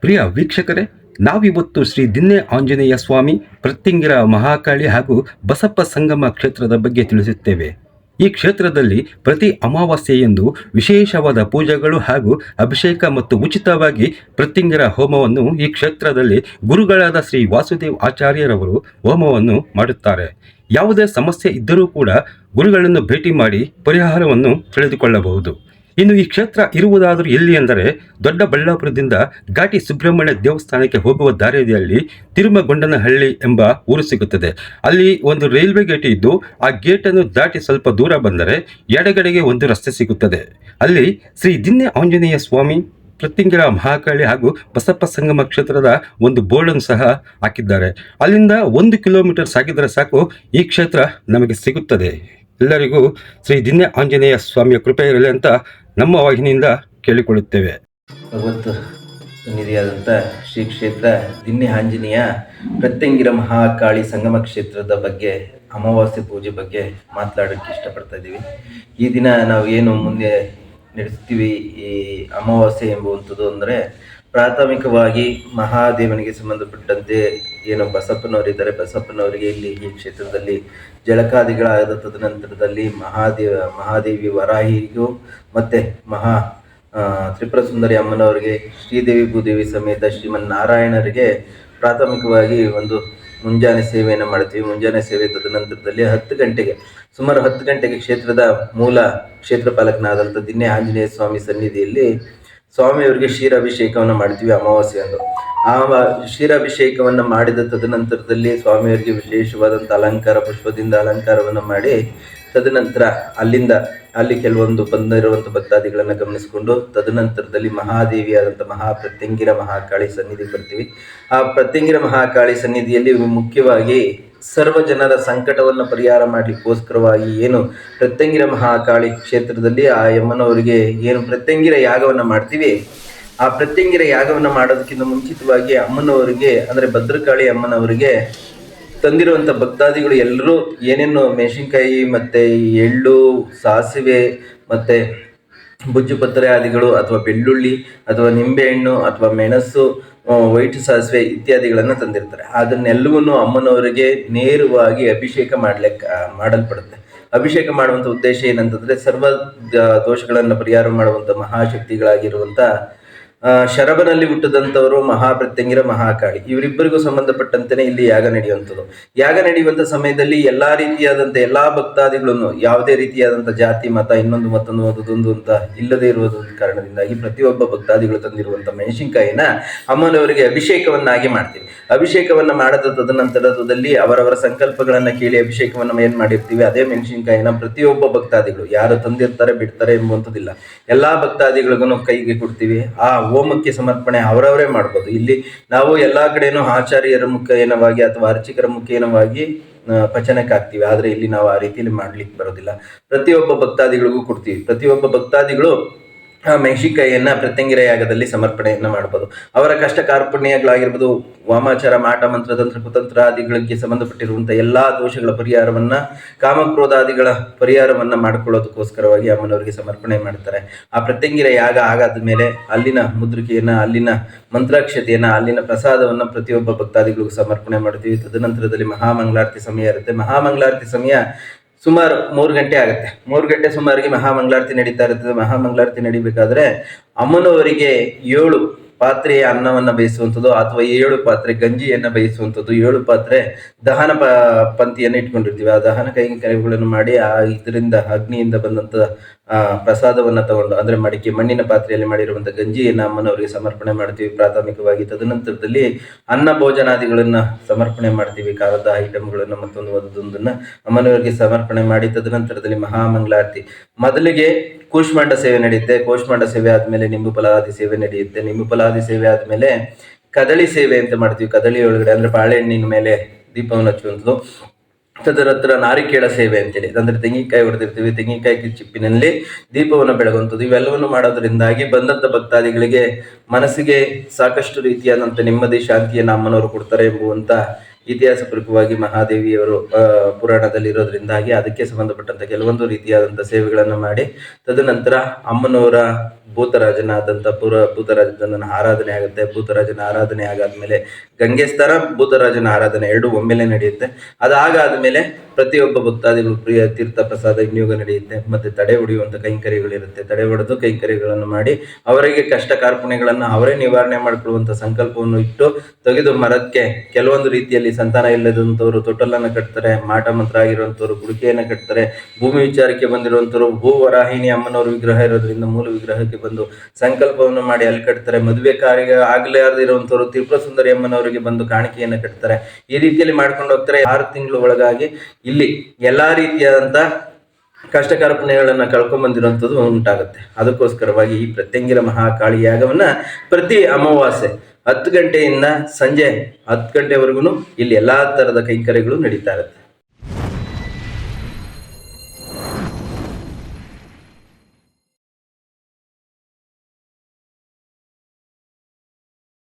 ಪ್ರಿಯ ವೀಕ್ಷಕರೇ, ನಾವಿವತ್ತು ಶ್ರೀ ದಿನ್ನೆ ಆಂಜನೇಯ ಸ್ವಾಮಿ ಪ್ರತ್ಯಂಗಿರ ಮಹಾಕಾಳಿ ಹಾಗೂ ಬಸಪ್ಪ ಸಂಗಮ ಕ್ಷೇತ್ರದ ಬಗ್ಗೆ ತಿಳಿಸುತ್ತೇವೆ. ಈ ಕ್ಷೇತ್ರದಲ್ಲಿ ಪ್ರತಿ ಅಮಾವಾಸ್ಯೆಯೆಂದು ವಿಶೇಷವಾದ ಪೂಜೆಗಳು ಹಾಗೂ ಅಭಿಷೇಕ ಮತ್ತು ಉಚಿತವಾಗಿ ಪ್ರತ್ಯಂಗಿರ ಹೋಮವನ್ನು ಈ ಕ್ಷೇತ್ರದಲ್ಲಿ ಗುರುಗಳಾದ ಶ್ರೀ ವಾಸುದೇವ್ ಆಚಾರ್ಯರವರು ಹೋಮವನ್ನು ಮಾಡುತ್ತಾರೆ. ಯಾವುದೇ ಸಮಸ್ಯೆ ಇದ್ದರೂ ಕೂಡ ಗುರುಗಳನ್ನು ಭೇಟಿ ಮಾಡಿ ಪರಿಹಾರವನ್ನು ತಿಳಿದುಕೊಳ್ಳಬಹುದು. ಇನ್ನು ಈ ಕ್ಷೇತ್ರ ಇರುವುದಾದರೂ ಎಲ್ಲಿ ಎಂದರೆ ದೊಡ್ಡಬಳ್ಳಾಪುರದಿಂದ ಘಾಟಿ ಸುಬ್ರಹ್ಮಣ್ಯ ದೇವಸ್ಥಾನಕ್ಕೆ ಹೋಗುವ ದಾರಿಯಲ್ಲಿ ತಿರುಮಗೊಂಡನಹಳ್ಳಿ ಎಂಬ ಊರು ಸಿಗುತ್ತದೆ. ಅಲ್ಲಿ ಒಂದು ರೈಲ್ವೆ ಗೇಟ್ ಇದ್ದು ಆ ಗೇಟನ್ನು ದಾಟಿ ಸ್ವಲ್ಪ ದೂರ ಬಂದರೆ ಎಡಗಡೆಗೆ ಒಂದು ರಸ್ತೆ ಸಿಗುತ್ತದೆ. ಅಲ್ಲಿ ಶ್ರೀ ದಿನ್ನೆ ಆಂಜನೇಯ ಸ್ವಾಮಿ, ಪ್ರತಿಂಗಿರ ಮಹಾಕಾಳಿ ಹಾಗೂ ಬಸಪ್ಪ ಸಂಗಮ ಕ್ಷೇತ್ರದ ಒಂದು ಬೋರ್ಡನ್ನು ಸಹ ಹಾಕಿದ್ದಾರೆ. ಅಲ್ಲಿಂದ ಒಂದು ಕಿಲೋಮೀಟರ್ ಸಾಗಿದರೆ ಸಾಕು, ಈ ಕ್ಷೇತ್ರ ನಮಗೆ ಸಿಗುತ್ತದೆ. ಎಲ್ಲರಿಗೂ ಶ್ರೀ ದಿನ್ನೆ ಆಂಜನೇಯ ಸ್ವಾಮಿಯ ಕೃಪೆ ಇರಲಿ ಅಂತ ನಮ್ಮ ವಾಹಿನಿಯಿಂದ ಕೇಳಿಕೊಳ್ಳುತ್ತೇವೆ. ಭಗವತ್ ನಿಧಿಯಾದಂಥ ಶ್ರೀ ಕ್ಷೇತ್ರ ದಿನ್ನಿ ಆಂಜನೇಯ ಪ್ರತ್ಯಂಗಿರ ಮಹಾಕಾಳಿ ಸಂಗಮ ಕ್ಷೇತ್ರದ ಬಗ್ಗೆ, ಅಮಾವಾಸ್ಯೆ ಪೂಜೆ ಬಗ್ಗೆ ಮಾತನಾಡೋಕ್ಕೆ ಇಷ್ಟಪಡ್ತಾ ಇದ್ದೀವಿ. ಈ ದಿನ ನಾವು ಏನು ಮುಂದೆ ನಡೆಸ್ತೀವಿ ಈ ಅಮಾವಾಸ್ಯೆ ಎಂಬುವಂಥದ್ದು ಅಂದರೆ ಪ್ರಾಥಮಿಕವಾಗಿ ಮಹಾದೇವನಿಗೆ ಸಂಬಂಧಪಟ್ಟಂತೆ ಏನು ಬಸಪ್ಪನವರಿದ್ದಾರೆ. ಬಸಪ್ಪನವರಿಗೆ ಇಲ್ಲಿ ಈ ಕ್ಷೇತ್ರದಲ್ಲಿ ಜಳಕಾದಿಗಳಾದ ತದನಂತರದಲ್ಲಿ ಮಹಾದೇವ, ಮಹಾದೇವಿ ವರಾಹಿಗೂ ಮತ್ತು ಮಹಾ ತ್ರಿಪುರ ಸುಂದರಿ ಅಮ್ಮನವರಿಗೆ, ಶ್ರೀದೇವಿ ಭೂದೇವಿ ಸಮೇತ ಶ್ರೀಮನ್ ನಾರಾಯಣರಿಗೆ ಪ್ರಾಥಮಿಕವಾಗಿ ಒಂದು ಮುಂಜಾನೆ ಸೇವೆಯನ್ನು ಮಾಡ್ತೀವಿ. ಮುಂಜಾನೆ ಸೇವೆ ತದನಂತರದಲ್ಲಿ ಹತ್ತು ಗಂಟೆಗೆ, ಸುಮಾರು ಹತ್ತು ಗಂಟೆಗೆ ಕ್ಷೇತ್ರದ ಮೂಲ ಕ್ಷೇತ್ರ ಪಾಲಕನಾದಂಥ ದಿನ್ನೆ ಆಂಜನೇಯ ಸ್ವಾಮಿ ಸನ್ನಿಧಿಯಲ್ಲಿ ಸ್ವಾಮಿಯವರಿಗೆ ಕ್ಷೀರಾಭಿಷೇಕವನ್ನು ಮಾಡ್ತೀವಿ ಅಮಾವಾಸ್ಯೆ ಅಂದು. ಆ ಕ್ಷೀರಾಭಿಷೇಕವನ್ನು ಮಾಡಿದ ತದನಂತರದಲ್ಲಿ ಸ್ವಾಮಿಯವರಿಗೆ ವಿಶೇಷವಾದಂಥ ಅಲಂಕಾರ, ಪುಷ್ಪದಿಂದ ಅಲಂಕಾರವನ್ನು ಮಾಡಿ, ತದನಂತರ ಅಲ್ಲಿಂದ ಅಲ್ಲಿ ಕೆಲವೊಂದು ಬಂದಿರುವಂಥ ಭಕ್ತಾದಿಗಳನ್ನು ಗಮನಿಸಿಕೊಂಡು ತದನಂತರದಲ್ಲಿ ಮಹಾದೇವಿಯಾದಂಥ ಮಹಾಪ್ರತ್ಯಂಗಿರ ಮಹಾಕಾಳಿ ಸನ್ನಿಧಿ ಬರ್ತೀವಿ. ಆ ಪ್ರತ್ಯಂಗಿರ ಮಹಾಕಾಳಿ ಸನ್ನಿಧಿಯಲ್ಲಿ ಮುಖ್ಯವಾಗಿ ಸರ್ವ ಜನರ ಸಂಕಟವನ್ನು ಪರಿಹಾರ ಮಾಡಲಿಕ್ಕೋಸ್ಕರವಾಗಿ ಏನು ಪ್ರತ್ಯಂಗಿರ ಮಹಾಕಾಳಿ ಕ್ಷೇತ್ರದಲ್ಲಿ ಆ ಯಮ್ಮನವರಿಗೆ ಏನು ಪ್ರತ್ಯಂಗಿರ ಯಾಗವನ್ನು ಮಾಡ್ತೀವಿ? ಆ ಪ್ರತ್ಯಂಗಿರ ಯಾಗವನ್ನು ಮಾಡೋದಕ್ಕಿಂತ ಮುಂಚಿತವಾಗಿ ಅಮ್ಮನವರಿಗೆ ಅಂದರೆ ಭದ್ರಕಾಳಿ ಅಮ್ಮನವರಿಗೆ ತಂದಿರುವಂಥ ಭಕ್ತಾದಿಗಳು ಎಲ್ಲರೂ ಏನೇನು ಮೆಣಸಿನ್ಕಾಯಿ ಮತ್ತು ಎಳ್ಳು, ಸಾಸಿವೆ ಮತ್ತು ಬುಜ್ಜು ಪತ್ರೆ ಆದಿಗಳು ಅಥವಾ ಬೆಳ್ಳುಳ್ಳಿ ಅಥವಾ ನಿಂಬೆಹಣ್ಣು ಅಥವಾ ಮೆಣಸು ವೈಟ್ ಸಾಸಿವೆ ಇತ್ಯಾದಿಗಳನ್ನು ತಂದಿರ್ತಾರೆ. ಅದನ್ನೆಲ್ಲವನ್ನೂ ಅಮ್ಮನವರಿಗೆ ನೇರವಾಗಿ ಅಭಿಷೇಕ ಮಾಡ್ಲಿಕ್ಕೆ, ಮಾಡಲ್ಪಡುತ್ತೆ. ಅಭಿಷೇಕ ಮಾಡುವಂಥ ಉದ್ದೇಶ ಏನಂತಂದರೆ ಸರ್ವ ದೋಷಗಳನ್ನು ಪರಿಹಾರ ಮಾಡುವಂಥ ಮಹಾಶಕ್ತಿಗಳಾಗಿರುವಂಥ ಆ, ಹುಟ್ಟದಂಥವರು ಮಹಾಪ್ರತ್ಯಂಗಿರ ಮಹಾಕಾಳಿ. ಇವರಿಬ್ಬರಿಗೂ ಸಂಬಂಧಪಟ್ಟಂತೆಯೇ ಇಲ್ಲಿ ಯಾಗ ನಡೆಯುವಂಥದ್ದು. ಯಾಗ ನಡೆಯುವಂಥ ಸಮಯದಲ್ಲಿ ಎಲ್ಲ ರೀತಿಯಾದಂಥ ಎಲ್ಲಾ ಭಕ್ತಾದಿಗಳನ್ನು ಯಾವುದೇ ರೀತಿಯಾದಂಥ ಜಾತಿ ಮತ ಇನ್ನೊಂದು ಮತ್ತೊಂದು ಅದೊಂದು ಅಂತ ಇಲ್ಲದೆ ಇರುವುದ ಕಾರಣದಿಂದಾಗಿ ಪ್ರತಿಯೊಬ್ಬ ಭಕ್ತಾದಿಗಳು ತಂದಿರುವಂಥ ಮೆಣಸಿನಕಾಯಿನ ಅಮ್ಮನವರಿಗೆ ಅಭಿಷೇಕವನ್ನಾಗಿ ಮಾಡ್ತೀವಿ. ಅಭಿಷೇಕವನ್ನು ಮಾಡದ ತದನಂತರದಲ್ಲಿ ಅವರವರ ಸಂಕಲ್ಪಗಳನ್ನು ಕೇಳಿ ಅಭಿಷೇಕವನ್ನು ಏನು ಮಾಡಿರ್ತೀವಿ? ಅದೇ ಮೆಣಸಿನಕಾಯಿನ ಪ್ರತಿಯೊಬ್ಬ ಭಕ್ತಾದಿಗಳು. ಯಾರು ತಂದಿರ್ತಾರೆ ಬಿಡ್ತಾರೆ ಎಂಬುವಂಥದ್ದಿಲ್ಲ ಎಲ್ಲಾ ಭಕ್ತಾದಿಗಳಿಗೂ ಕೈಗೆ ಕೊಡ್ತೀವಿ. ಆ ಹೋಮಕ್ಕೆ ಸಮರ್ಪಣೆ ಅವರವರೇ ಮಾಡ್ಬೋದು. ಇಲ್ಲಿ ನಾವು ಎಲ್ಲ ಕಡೆನೂ ಆಚಾರ್ಯರ ಮುಖೇನವಾಗಿ ಅಥವಾ ಅರ್ಚಕರ ಮುಖೇನವಾಗಿ ಪಚನಕ್ಕೆ ಹಾಕ್ತೀವಿ. ಆದ್ರೆ ಇಲ್ಲಿ ನಾವು ಆ ರೀತಿಯಲ್ಲಿ ಮಾಡ್ಲಿಕ್ಕೆ ಬರೋದಿಲ್ಲ. ಪ್ರತಿಯೊಬ್ಬ ಭಕ್ತಾದಿಗಳಿಗೂ ಕೊಡ್ತೀವಿ. ಪ್ರತಿಯೊಬ್ಬ ಭಕ್ತಾದಿಗಳು ಮೆಣಸಿಕಾಯಿಯನ್ನ ಪ್ರತ್ಯಂಗಿರ ಯಾಗದಲ್ಲಿ ಸಮರ್ಪಣೆಯನ್ನ ಮಾಡಬಹುದು ಅವರ ಕಷ್ಟ ಕಾರ್ಪಣ್ಯಗಳಾಗಿರ್ಬೋದು, ವಾಮಾಚಾರ, ಮಾಟ ಮಂತ್ರ, ತಂತ್ರ, ಕುತಂತ್ರ ಆದಿಗಳಿಗೆ ಸಂಬಂಧಪಟ್ಟಿರುವಂತಹ ಎಲ್ಲಾ ದೋಷಗಳ ಪರಿಹಾರವನ್ನ, ಕಾಮಕ್ರೋಧಾದಿಗಳ ಪರಿಹಾರವನ್ನ ಮಾಡಿಕೊಳ್ಳೋದಕ್ಕೋಸ್ಕರವಾಗಿ ಅಮ್ಮನವರಿಗೆ ಸಮರ್ಪಣೆ ಮಾಡ್ತಾರೆ. ಆ ಪ್ರತ್ಯಂಗಿರ ಯಾಗ ಆಗಾದ ಮೇಲೆ ಅಲ್ಲಿನ ಮುದ್ರಿಕೆಯನ್ನ, ಅಲ್ಲಿನ ಮಂತ್ರಾಕ್ಷತೆಯನ್ನ, ಅಲ್ಲಿನ ಪ್ರಸಾದವನ್ನ ಪ್ರತಿಯೊಬ್ಬ ಭಕ್ತಾದಿಗಳಿಗೂ ಸಮರ್ಪಣೆ ಮಾಡ್ತೀವಿ. ತದನಂತರದಲ್ಲಿ ಮಹಾಮಂಗಳಾರತಿ ಸಮಯ ಇರುತ್ತೆ. ಮಹಾಮಂಗಳಾರತಿ ಸಮಯ ಸುಮಾರು ಮೂರು ಗಂಟೆ ಆಗುತ್ತೆ. ಮೂರು ಗಂಟೆ ಸುಮಾರಿಗೆ ಮಹಾಮಂಗಳಾರತಿ ನಡೀತಾ ಇರ್ತದೆ ಮಹಾಮಂಗಳಾರತಿ ನಡಿಬೇಕಾದ್ರೆ ಅಮ್ಮನವರಿಗೆ ಏಳು ಪಾತ್ರೆಯ ಅನ್ನವನ್ನ ಬೇಯಿಸುವಂಥದ್ದು ಅಥವಾ ಏಳು ಪಾತ್ರೆ ಗಂಜಿಯನ್ನ ಬೇಯಿಸುವಂಥದ್ದು ಏಳು ಪಾತ್ರೆ ದಹನ ಪ ಪಂಕ್ತಿಯನ್ನು ಇಟ್ಕೊಂಡಿರ್ತೀವಿ. ಆ ದಹನ ಕೈಗಳನ್ನು ಮಾಡಿ ಆ ಇದರಿಂದ ಅಗ್ನಿಯಿಂದ ಬಂದಂತ ಪ್ರಸಾದವನ್ನ ತಗೊಂಡು, ಅಂದ್ರೆ ಮಡಿಕೆ ಮಣ್ಣಿನ ಪಾತ್ರೆಯಲ್ಲಿ ಮಾಡಿರುವಂತ ಗಂಜಿಯನ್ನು ಅಮ್ಮನವರಿಗೆ ಸಮರ್ಪಣೆ ಮಾಡ್ತೀವಿ. ಪ್ರಾಥಮಿಕವಾಗಿ ತದನಂತರದಲ್ಲಿ ಅನ್ನ ಭೋಜನಾದಿಗಳನ್ನ ಸಮರ್ಪಣೆ ಮಾಡ್ತೀವಿ. ಖಾರದ ಐಟಮ್ಗಳನ್ನ ಮತ್ತೊಂದು ಒಂದೊಂದನ್ನ ಅಮ್ಮನವರಿಗೆ ಸಮರ್ಪಣೆ ಮಾಡಿ ತದನಂತರದಲ್ಲಿ ಮಹಾಮಂಗಳಾರತಿ. ಮೊದಲಿಗೆ ಕೂಶ್ಮಾಂಡ ಸೇವೆ ನಡೆಯುತ್ತೆ. ಕೂಷ್ಮಾಂಡ ಸೇವೆ ಆದ್ಮೇಲೆ ನಿಂಬು ಫಲಾದಿ ಸೇವೆ ನಡೆಯುತ್ತೆ. ನಿಂಬು ಫಲಾದಿ ಸೇವೆ ಆದ್ಮೇಲೆ ಕದಳಿ ಸೇವೆ ಅಂತ ಮಾಡ್ತೀವಿ. ಕದಳಿ ಒಳಗಡೆ ಅಂದ್ರೆ ಬಾಳೆಹಣ್ಣಿನ ಮೇಲೆ ದೀಪವನ್ನು ಹಚ್ಚುವಂಥದ್ದು. ಹತ್ರ ನಾರಿಕೇಳ ಸೇವೆ ಅಂತೇಳಿ. ಅಂದ್ರೆ ತೆಂಗಿನಕಾಯಿ ಹೊಡೆದಿರ್ತೀವಿ ತೆಂಗಿನಕಾಯಿ ಚಿಪ್ಪಿನಲ್ಲಿ ದೀಪವನ್ನು ಬೆಳಗುವಂಥದ್ದು. ಇವೆಲ್ಲವನ್ನು ಮಾಡೋದ್ರಿಂದಾಗಿ ಬಂದಂತ ಭಕ್ತಾದಿಗಳಿಗೆ ಮನಸ್ಸಿಗೆ ಸಾಕಷ್ಟು ರೀತಿಯಾದಂಥ ನೆಮ್ಮದಿ, ಶಾಂತಿಯನ್ನು ಅಮ್ಮನವರು ಕೊಡ್ತಾರೆ ಎಂಬುವಂತ ಇತಿಹಾಸ ಪ್ರಮುಖವಾಗಿ ಮಹಾದೇವಿಯವರು ಪುರಾಣದಲ್ಲಿ ಇರೋದ್ರಿಂದಾಗಿ ಅದಕ್ಕೆ ಸಂಬಂಧಪಟ್ಟಂತ ಕೆಲವೊಂದು ರೀತಿಯಾದಂಥ ಸೇವೆಗಳನ್ನು ಮಾಡಿ. ತದನಂತರ ಅಮ್ಮನವರ ಭೂತರಾಜನಾದಂಥ ಪುರ ಭೂತರಾಜನ ಆರಾಧನೆ ಆಗುತ್ತೆ. ಭೂತರಾಜನ ಆರಾಧನೆ ಆಗಾದ್ಮೇಲೆ ಗಂಗೆ ಸ್ನಾನ ಭೂತರಾಜನ ಆರಾಧನೆ ಎರಡು ಒಮ್ಮೆಲೆ ನಡೆಯುತ್ತೆ. ಅದಾಗಾದ್ಮೇಲೆ ಪ್ರತಿಯೊಬ್ಬ ಭಕ್ತಾದಿಗಳು ಪ್ರಿಯ ತೀರ್ಥ ಪ್ರಸಾದ ವಿನಿಯೋಗ ನಡೆಯುತ್ತೆ. ಮತ್ತೆ ತಡೆ ಹೊಡೆಯುವಂಥ ಕೈಂಕರ್ಯಗಳಿರುತ್ತೆ. ತಡೆ ಹೊಡೆದು ಕೈಂಕರ್ಯಗಳನ್ನು ಮಾಡಿ ಅವರಿಗೆ ಕಷ್ಟ ಕಾರ್ಪಣ್ಯಗಳನ್ನು ಅವರೇ ನಿವಾರಣೆ ಮಾಡಿಕೊಳ್ಳುವಂಥ ಸಂಕಲ್ಪವನ್ನು ಇಟ್ಟು ತೆಗೆದು ಮರಕ್ಕೆ ಕೆಲವೊಂದು ರೀತಿಯಲ್ಲಿ ಸಂತಾನ ಇಲ್ಲದಂಥವ್ರು ತೊಟ್ಟಲನ್ನು ಕಟ್ತಾರೆ. ಮಾಟ ಮಂತ್ರ ಆಗಿರುವಂಥವ್ರು ಗುಡಿಕೆಯನ್ನು ಕಟ್ತಾರೆ. ಭೂಮಿ ವಿಚಾರಕ್ಕೆ ಬಂದಿರುವಂಥವ್ರು ಭೂವರಾಹಿಣಿ ಅಮ್ಮನವ್ರ ವಿಗ್ರಹ ಇರೋದ್ರಿಂದ ಮೂಲ ವಿಗ್ರಹಕ್ಕೆ ಬಂದು ಸಂಕಲ್ಪವನ್ನು ಮಾಡಿ ಅಲ್ಲಿ ಕಟ್ತಾರೆ. ಮದುವೆ ಕಾರ್ಯ ಆಗಲೇ ಇರುವಂಥವ್ರು ತ್ರಿಪುರ ಸುಂದರಿ ಅಮ್ಮನವರಿಗೆ ಬಂದು ಕಾಣಿಕೆಯನ್ನು ಕಟ್ತಾರೆ. ಈ ರೀತಿಯಲ್ಲಿ ಮಾಡ್ಕೊಂಡು ಹೋಗ್ತಾರೆ. ಆರು ತಿಂಗಳು ಒಳಗಾಗಿ ಇಲ್ಲಿ ಎಲ್ಲಾ ರೀತಿಯಾದಂಥ ಕಷ್ಟ ಕಳ್ಕೊಂಡ್ ಬಂದಿರುವಂಥದ್ದು ಉಂಟಾಗುತ್ತೆ. ಅದಕ್ಕೋಸ್ಕರವಾಗಿ ಈ ಪ್ರತ್ಯಂಗಿರ ಮಹಾಕಾಳಿ ಯಾಗವನ್ನ ಪ್ರತಿ ಅಮಾವಾಸ್ಯೆ ಹತ್ತು ಗಂಟೆಯಿಂದ ಸಂಜೆ ಹತ್ತು ಗಂಟೆವರೆಗೂ ಇಲ್ಲಿ ಎಲ್ಲಾ ತರದ ಕೈಂಕರ್ಯಗಳು ನಡೀತಾ ಇರುತ್ತೆ.